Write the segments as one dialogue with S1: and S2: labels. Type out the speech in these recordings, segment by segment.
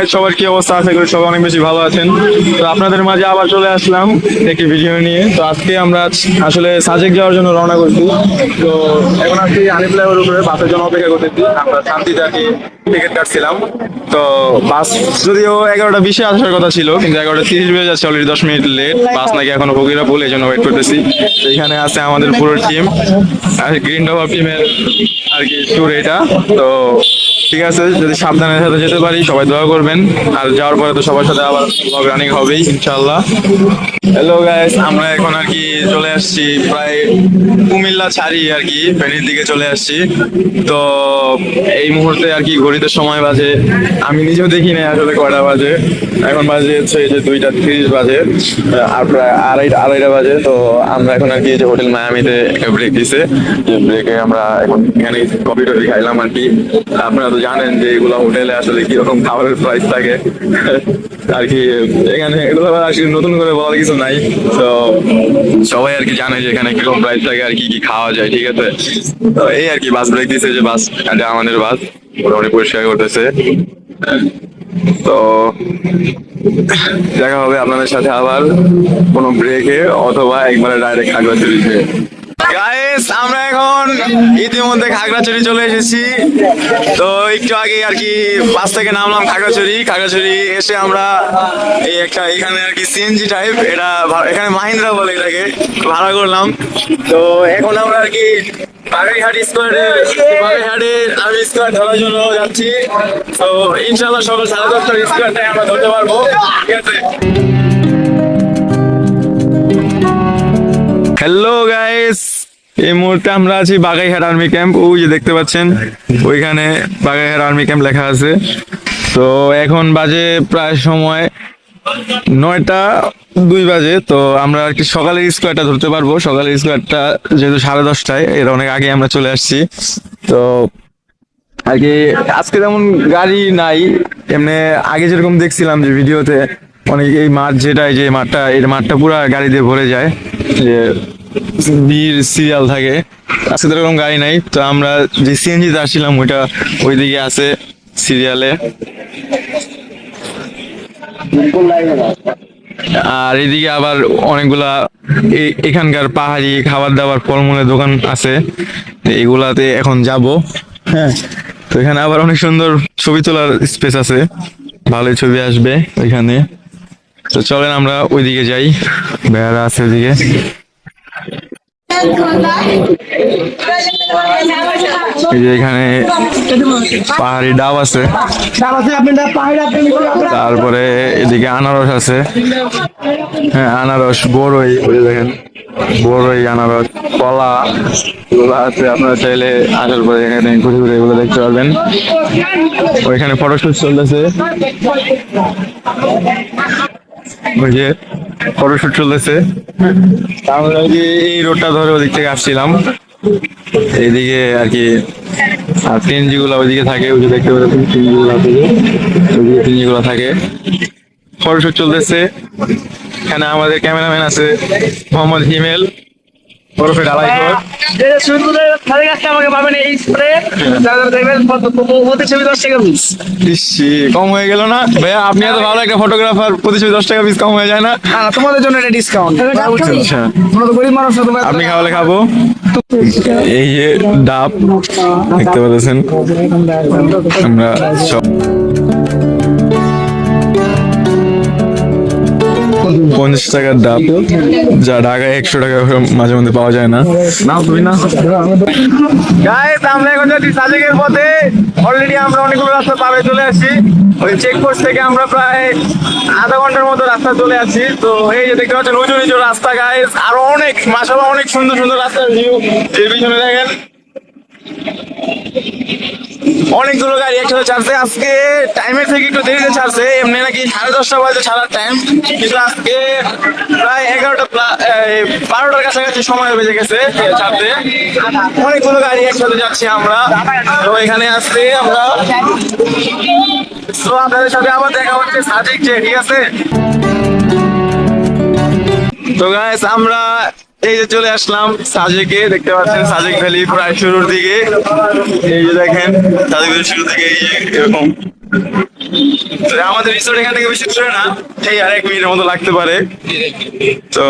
S1: Guys সবার কি অবস্থা? আছে করি সবাই অনেক বেশি ভালো আছেন। তো আপনাদের মাঝে আবার চলে আসলাম একটি ভিডিও নিয়ে। তো আজকে আমরা আসলে সাজেক যাওয়ার জন্য রওনা করছি। তো এখন আজকে আনিফ্লাইওভার উপরে বাসের জন্য অপেক্ষা করতেছি। আমরা শান্তি আর কি টিকিট কাটছিলাম। তো বাস যদিও এগারোটা বিশে আসার কথা ছিল, কিন্তু এগারোটা তিরিশ বেজে যাচ্ছে অলরেডি দশ মিনিট লেট বাস নাকি এখনও বগিরা বলে এই জন্য ওয়েট করতেছি। এখানে আছে আমাদের পুরো টিম আর গ্রিন ডভার টিমের আর কি ট্যুর এটা। তো ঠিক আছে, যদি সাবধানের সাথে যেতে পারি, সবাই দোয়া করবেন। আর যাওয়ার পরে তো সবার সাথে আবার ব্লগ রানিং হবেই ইনশাল্লাহ হ্যালো গাইস আমরা এখন আর কি চলে আসছি প্রায় কুমিল্লা ছাড়ি আর কি, ফেনীর দিকে চলে আসছি। তো এই মুহূর্তে আর কি ঘড়িতে সময় বাজে, আমি নিজেও দেখি না আসলে কয়টা বাজে। এখন বাজে হচ্ছে যে দুইটা তিরিশ বাজে আর প্রায় আড়াইটা আড়াইটা বাজে। তো আমরা এখন আর কি যে হোটেল মায়ামিতে ব্রেক দিছে। ব্রেকে আমরা এখন এখানে কফি টফি খাইলাম আর কি। আপনারা তো জানেন যে এগুলো হোটেলে আসলে কীরকম খাবারের প্রাইস থাকে। আর কি, এখানে এগুলো আবার আসলে নতুন করে বলার কিছু নাই। তো সবাই আর কি জানে যে এখানে কীরকম প্রাইস থাকে আর কি কি খাওয়া যায়, ঠিক আছে? তো এই আর কি বাস ব্রেক দিছে যে বাস এটা আমাদের বাস মোটামুটি পরিষ্কার করতেছে। তো দেখা হবে আপনাদের সাথে আবার কোনো ব্রেকে অথবা একবারে ডাইরেক্ট খাগড়াছড়িতে গাইস আমরা এখন ইতিমধ্যে খাগড়াছড়ি চলে এসেছি। তো একটু আগে আর কি বাস থেকে নামলাম খাগড়াছড়ি। খাগড়াছড়ি এসে আমরা এই একটা এখানে আর কি সিএনজি টাইপ এটা এখানে মাহিন্দ্রা বলে এটাকে, ভাড়া করলাম। তো এখন আমরা আর কি স্কোয়ারে ধরার জন্য যাচ্ছি। তো ধরতে পারব। হ্যালো গাইস এই মুহূর্তে আমরা আছি বাগাইহাট আর্মি ক্যাম্প ওই যে দেখতে পাচ্ছেন, ওইখানে বাগাইহাট আর্মি ক্যাম্প লেখা আছে। তো এখন বাজে প্রায় সময় নয়টা দুই বাজে। তো আমরা আর কি সকালের স্কোয়ারটা ধরতে পারব। সকালের স্কোয়ারটা যেহেতু সাড়ে দশটায়, এর অনেক আগে আমরা চলে আসছি। তো আর কি আজকে যেমন গাড়ি নাই। এমনি আগে যেরকম দেখছিলাম যে ভিডিওতে, অনেক এই মাঠ যেটা যে মাঠটা, এই মাঠটা পুরো গাড়ি দিয়ে ভরে যায়। যে বীর সিরিয়াল থাকে। আজকে তো এরকম গাড়ি নাই তো আমরা যে সিএনজিতে আসছিলাম ওইটা ওইদিকে আছে সিরিয়ালে আর এদিকে আবার অনেকগুলা এখানকার পাহাড়ি খাবার দাবার ফলমূলের দোকান আছে। এগুলাতে এখন যাব। হ্যাঁ। তো এখানে আবার অনেক সুন্দর ছবি তোলার স্পেস আছে। ভালোই ছবি আসবে ওইখানে তো চলেন আমরা ওইদিকে যাই। বেড়া আছে ওইদিকে। এখানে পাহাড়ি ডাব আছে। তারপরে এদিকে আনারস আছে। হ্যাঁ আনারস বড়ই দেখেন বড়ই আনারস, কলা, এগুলো আছে। আপনারা চাইলে আসার পরে এখানে ঘুরে ঘুরে এগুলো দেখতে পারবেন। ওইখানে ফটোশুট চলতেছে। ওই যে ফটোশুট চলতেছে। আমরা যে এই রোডটা ধরে ওদিক থেকে আসছিলাম। এইদিকে আর কি, আর সিএনজি গুলো ওইদিকে থাকে, ওই যে দেখতে পাচ্ছেন সিএনজি গুলো ওইদিকে সিএনজি গুলো থাকে। ফটোশুট চলতেছে। এখানে আমাদের ক্যামেরাম্যান আছে, মোহাম্মদ হিমেল। ওরফে ডালাই কর। ইসি, কম হয়ে গেল না? ভাইয়া আপনি এত ভালো একটা ফটোগ্রাফার প্রতিশোধ দশ টাকা পিস কম হয়ে যায় না?
S2: তোমাদের জন্য এটা ডিসকাউন্ট
S1: আচ্ছা।
S2: তোমরা গরিব মানুষ
S1: আপনি খাওয়ালে খাব। এই যে ডাব দেখতে পাচ্ছেন? আমরা সব পঞ্চাশ টাকার ডাব যা ঢাকায় একশো টাকা মাঝে মধ্যে পাওয়া যায় না। না তুমি না গাইস আমরা এখন যাচ্ছি সাজেকের পথে। অলরেডি আমরা অনেকগুলো রাস্তা হয়ে চলে আসছি। ওই চেকপোস্ট থেকে আমরা প্রায় আধা ঘণ্টার মতো রাস্তা চলে আসছি। তো এই যে দেখতে পাচ্ছেন উঁচু নিচু রাস্তা গাইস আরও অনেক মাসাল্লাহ অনেক সুন্দর সুন্দর রাস্তার ভিউ এর পিছনে দেখেন। অনেকগুলো গাড়ি একসাথে ছাড়ছে। আজকে টাইমের থেকে একটু দেরিতে ছাড়ছে। এমনি নাকি সাড়ে দশটা বাজে ছাড়ার টাইম কিন্তু আজকে প্রায় এগারোটা বারোটার কাছাকাছি সময় বেজে গেছে ছাড়তে। অনেকগুলো গাড়ি একসাথে যাচ্ছি আমরা। তো এখানে আসতে আমরা তো আপনাদের সাথে আবার দেখা হচ্ছে সাজিক যে ঠিক আছে? তো গাইস আমরা এই যে চলে আসলাম সাজেকে, দেখতে পাচ্ছেন সাজেক ভ্যালি প্রায় শুরুর দিকে। এই যে দেখেন, সাজেক ভ্যালি শুরু থেকে এই যে এরকম। আমাদের রিসোর্ট এখান থেকে বেশি দূরে না, এই আর এক মিনিটের মতো লাগতে পারে। তো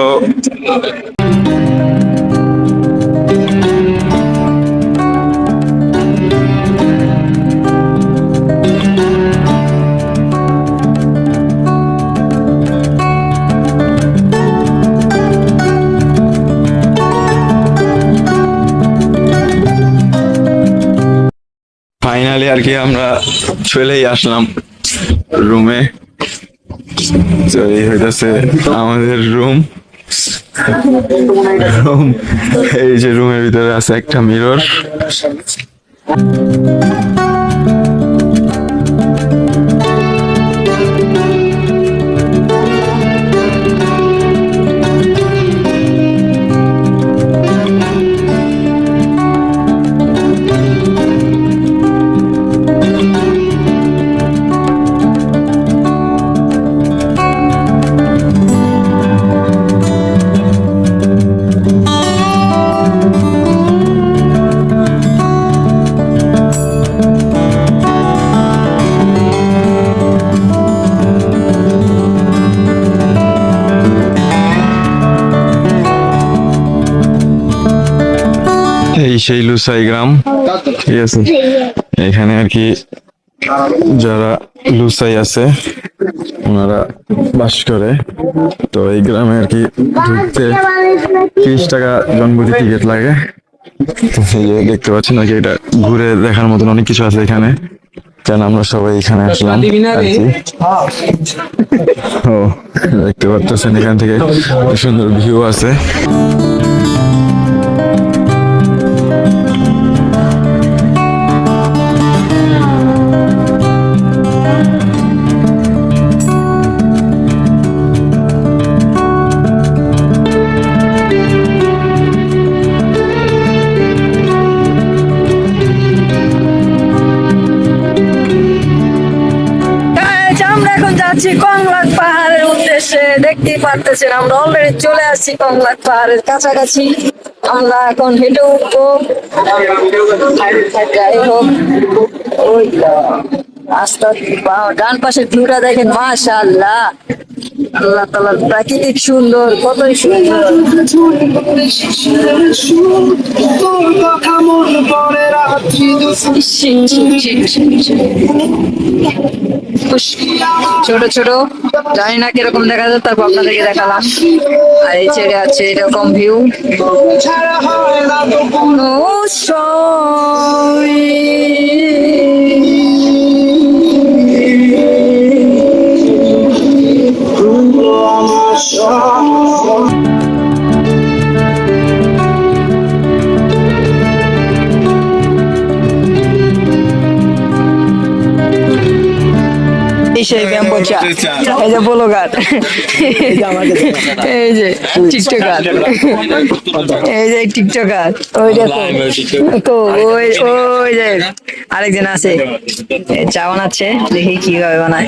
S1: ফাইনালি আর কি আমরা চলেই আসলাম রুমে তো এই হইতেছে আমাদের রুম রুম এই যে রুমের ভিতরে আছে একটা মিরর এই সেই লুসাই গ্রাম। ঠিক আছে? এখানে আর কি যারা লুসাই আছে, ওনারা বাস করে। তো এই গ্রামে আর কি ঢুকতে তিরিশ টাকা জনপ্রতি টিকিট লাগে। তো এই যে দেখতে পাচ্ছেন আর কি, এটা ঘুরে দেখার মতন অনেক কিছু আছে এখানে। কেন, আমরা সবাই এখানে আসলাম ও, দেখতে পাচ্ছেন এখান থেকে সুন্দর ভিউ আছে।
S3: পারতেছেন, আমরা অলরেডি চলে আসছি কংলাক পাহাড়ের কাছাকাছি। আমরা এখন হেঁটে উঠবো। যাই হোক, ওই ডান ভিউটা দেখেন আল্লাহ তালার প্রাকৃতিক সুন্দর, কতই সুন্দর। ছোট ছোট। জানি না কীরকম দেখা যায় তারপর আপনাদেরকে দেখালাম। আর এই ছেড়ে আছে এরকম ভিউ এই সেই এই যে ব্লগার এই যে এই যে ওই দেখো, তো ওই ওই যে আরেকজন আছে চা বানাচ্ছে, দেখি কীভাবে বানায়।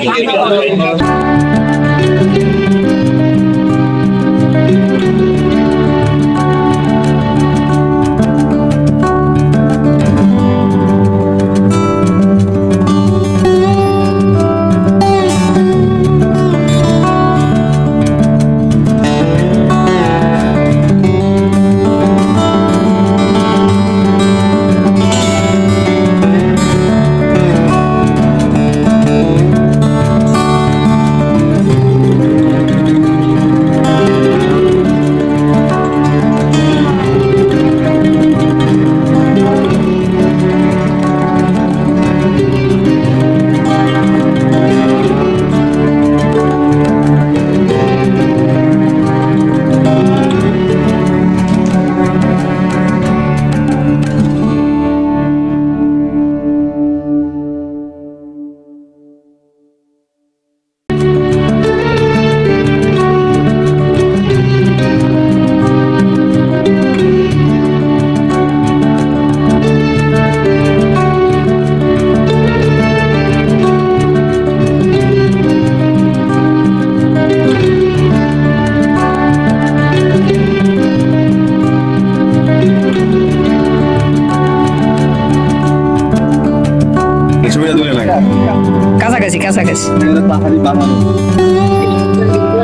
S3: কাছাকাছি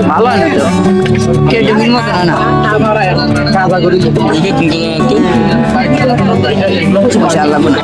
S3: ভালো না তো? কে বিল মতো না। ইনশাআল্লাহ গুনা